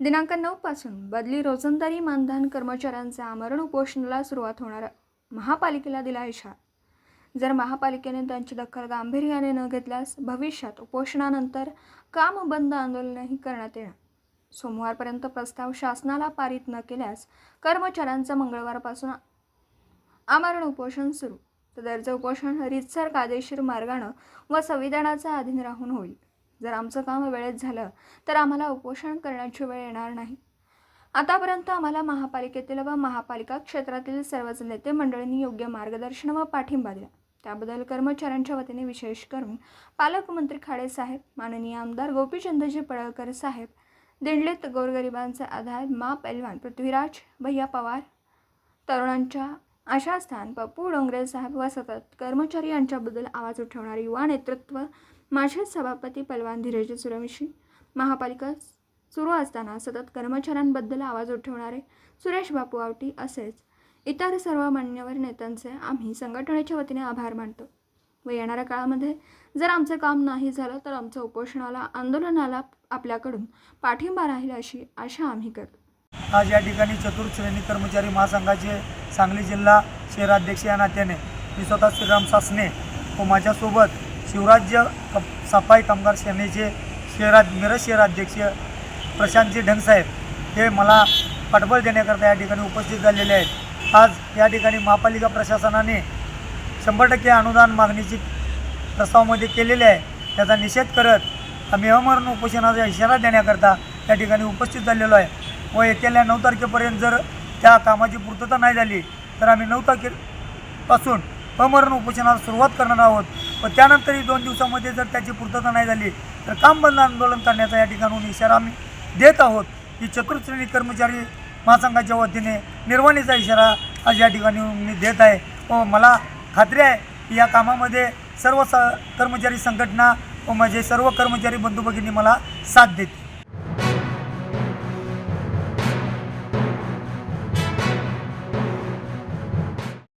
दिनांक नऊपासून बदली रोजंदारी मानधन कर्मचाऱ्यांचा आमरण उपोषणाला सुरुवात होणार महापालिकेला दिला इशारा. जर महापालिकेने त्यांची दखल गांभीर्याने न घेतल्यास भविष्यात उपोषणानंतर काम बंद आंदोलनही करण्यात येणार. सोमवारपर्यंत प्रस्ताव शासनाला पारित न केल्यास कर्मचाऱ्यांचं मंगळवारपासून आमरण उपोषण सुरू. दर्ज उपोषण रितसर कायदेशीर मार्गानं व संविधानाच्या अधीन राहून होईल. जर आमचं काम वेळेत झालं तर आम्हाला उपोषण करण्याची वेळ येणार नाही. आतापर्यंत आम्हाला महापालिकेतील व महापालिका क्षेत्रातील सर्वच नेते मंडळींनी योग्य मार्गदर्शन व पाठिंबा दिला. त्याबद्दल कर्मचाऱ्यांच्या वतीने विशेष करून पालकमंत्री खाडे साहेब माननीय आमदार गोपीचंदजी पडळकर साहेब दिंडलीत गोरगरिबांचे आधार मा पैलवान पृथ्वीराज भैया पवार तरुणांच्या आशास्थान पप्पू डोंगरे साहेब व सतत कर्मचारी यांच्याबद्दल आवाज उठवणारे युवा नेतृत्व माझे सभापती पलवान धीरज सूर्यवंशी महापालिका सुरू असताना सतत कर्मचाऱ्यांबद्दल आवाज उठवणारे सुरेश बापू आवटी असेच इतर सर्व मान्यवर नेत्यांचे आम्ही संघटनेच्या वतीने आभार मानतो. व येणाऱ्या काळामध्ये जर आमचं काम नाही झालं तर आमचं उपोषणाला आंदोलनाला आपल्याकडून पाठिंबा राहील अशी आशा आम्ही करतो. आज या ठिकाणी चतुर्श्रेणी कर्मचारी महासंघाचे सांगली जिल्हा शहराध्यक्ष या नात्याने मी स्वतः श्रीराम सासने व माझ्यासोबत शिवराज्य कप सफाई कामगार सेनेचे शहरा मिरज शहराध्यक्ष प्रशांतजी ढंगसाहेब हे मला पाठबळ देण्याकरता या ठिकाणी उपस्थित झालेले आहेत. आज या ठिकाणी महापालिका प्रशासनाने शंभर टक्के अनुदान मागणीची प्रस्तावामध्ये केलेले आहे. त्याचा निषेध करत आम्ही अमरण उपोषणाचा इशारा देण्याकरता या ठिकाणी उपस्थित झालेलो आहे. व येत्या नऊ तारखेपर्यंत जर त्या कामाची पूर्तता नाही झाली तर आम्ही नऊ तारखेपासून अमरण उपोषणाला सुरुवात करणार आहोत. व त्यानंतरही दोन दिवसामध्ये जर त्याची पूर्तता नाही झाली तर काम बंद आंदोलन करण्याचा या ठिकाणून इशारा आम्ही देत आहोत. की चतुर्श्रेणी कर्मचारी महासंघाच्या वतीने निर्वाणीचा इशारा आज या ठिकाणी मी देत आहे. व मला खात्री आहे की या कामामध्ये सर्व स कर्मचारी संघटना व माझे सर्व कर्मचारी बंधू भगिनी मला साथ देतील.